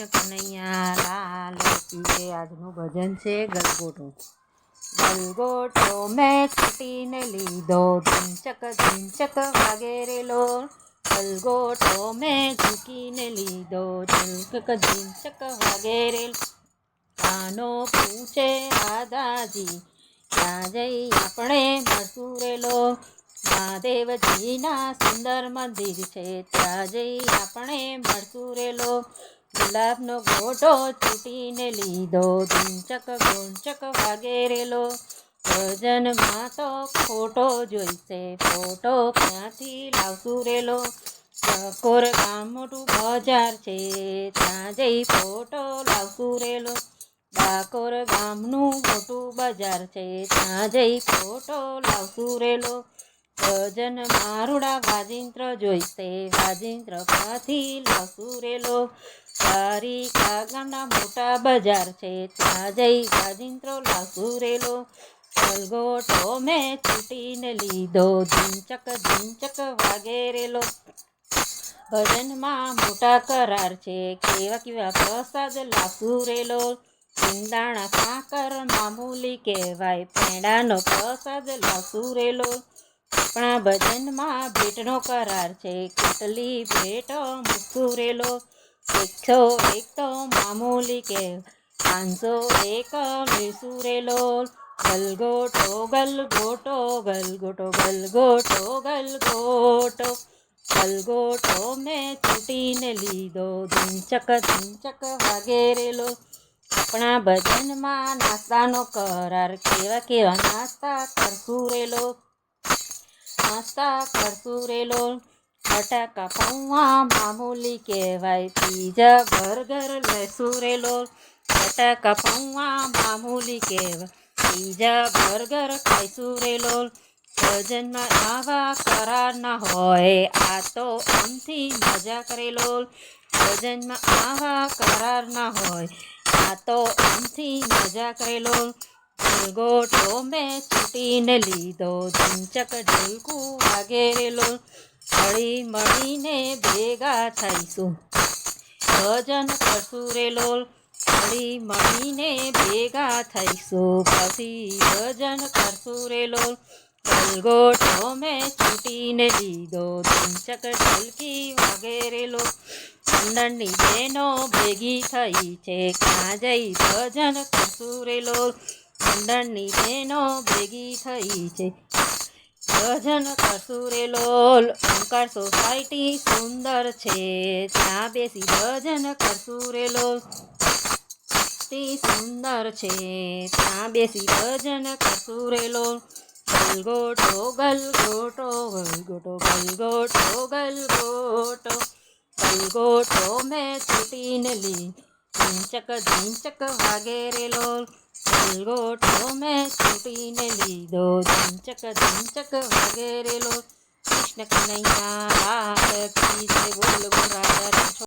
કૃષ્ણ કનૈયા લાલ કી. આજનું ભજન છે ગલગોટો. ગલગોટો મેં છૂટીને લીધો ધીંચક ધીંચક વાગેરેલો ગલગોટો મેં ઝૂકીને લીધો, ઝીંચક ઝીંચક વાગેરેલો કાનો પૂછે દાદાજી ત્યાં જઈ આપણે મસૂરેલો રેલો? મહાદેવજીના સુંદર મંદિર છે, ત્યાં જઈ આપણે મસૂરેલો રેલો? ગુલાબનો ગોટો ચૂંટીને લીધો ધૂંચક ગુંચક વાગેરેલો ભજનમાં તો ફોટો જોઈશે, ફોટો ક્યાંથી લાવતું રેલો? ચકોર ગામ મોટું બજાર છે, ત્યાં જઈ ફોટો લાવતું રેલો. ડાકોર ગામનું મોટું બજાર છે, ત્યાં જઈ ફોટો લાવતું રેલો. ભજન મારુડા વાજિંત્ર જોઈશે, વાજિંત્ર પાથી લસુરેલો સારી કાગાના મોટા બજાર છે, ત્યાં જઈ વાજિંત્ર લસુરેલો રેલો. ગલગોટો મેં છૂટીને લીધો, ઝીંચક ઝીંચક વાગેરેલો ભજનમાં મોટા કરાર છે, કેવા કેવા પ્રસાદ લાસુરેલો રેલો. સિંદાણા સાકર મામૂલી કહેવાય પેંડાનો પ્રસાદ લાવશું રેલો આપણા ભજનમાં ભેટનો કરાર છે. કેટલી ભેટ મૂકશું રેલો એકસો એક તો મામૂલી કે પાંચસો એક મીસું રેલો ગલગોટો ગલગોટો ગલગોટો ગલગોટો ગલગોટો ગલગોટો મેં છૂટીને લીધો. ધીંચક ધીંચક વગેરેલો. આપણા ભજનમાં નાસ્તાનો કરાર. કેવા કેવા નાસ્તા કરસુરેલો રેલો? નાસ્તા કરશું રેલો. બટાકા પૌવા, મામૂલી કહેવાય પીઝા, બર્ગર લેશું રેલો. બટાકા પૌવા, મામૂલી કહેવાય પીઝા, બર્ગર ખાઈશું રેલો. ભજનમાં આવા કરાર ના હોય, આ તો આમથી મજા કરેલો ભજનમાં આવા કરાર ના હોય, આ તો આમથી મજા કરેલો ગોટો મેં છૂટીને લીધો, ઝીંચક ઢોલકું વાગેરેલો હળી મળીને ભેગા થઈશું. ભજન કરશું રેલો હળી મળીને ભેગા થઈશું. પછી ભજન કરશું રેલો ગોટો મેં છૂટીને લીધો, ઝીંચક ઢોલકી વાગેરેલો ચંદનની બહેનો ભેગી થઈ છે. ક્યાં જઈ ભજન કરશું રેલો મંડળની બહેનો ભેગી થઈ છે. ભજન કરશું લોલ, ઓમકાર સોસાયટી સુંદર છે. ત્યાં બેસી ભજન કરશું લોલ. સુંદર છે. ત્યાં બેસી ભજન કરશું રેલો ગલગોટો ગલગોટો ગલગોટો ગલગોટો ગલગોટો. ગલગોટો મેં છૂટીને લી ઝીંચક ઝીંચક વાગે રેલો ગલગોટો મેં છૂટીને લીધો ધમચક ધમચક વગેરેલો. કૃષ્ણ કનૈયા બોલ રાધા રામ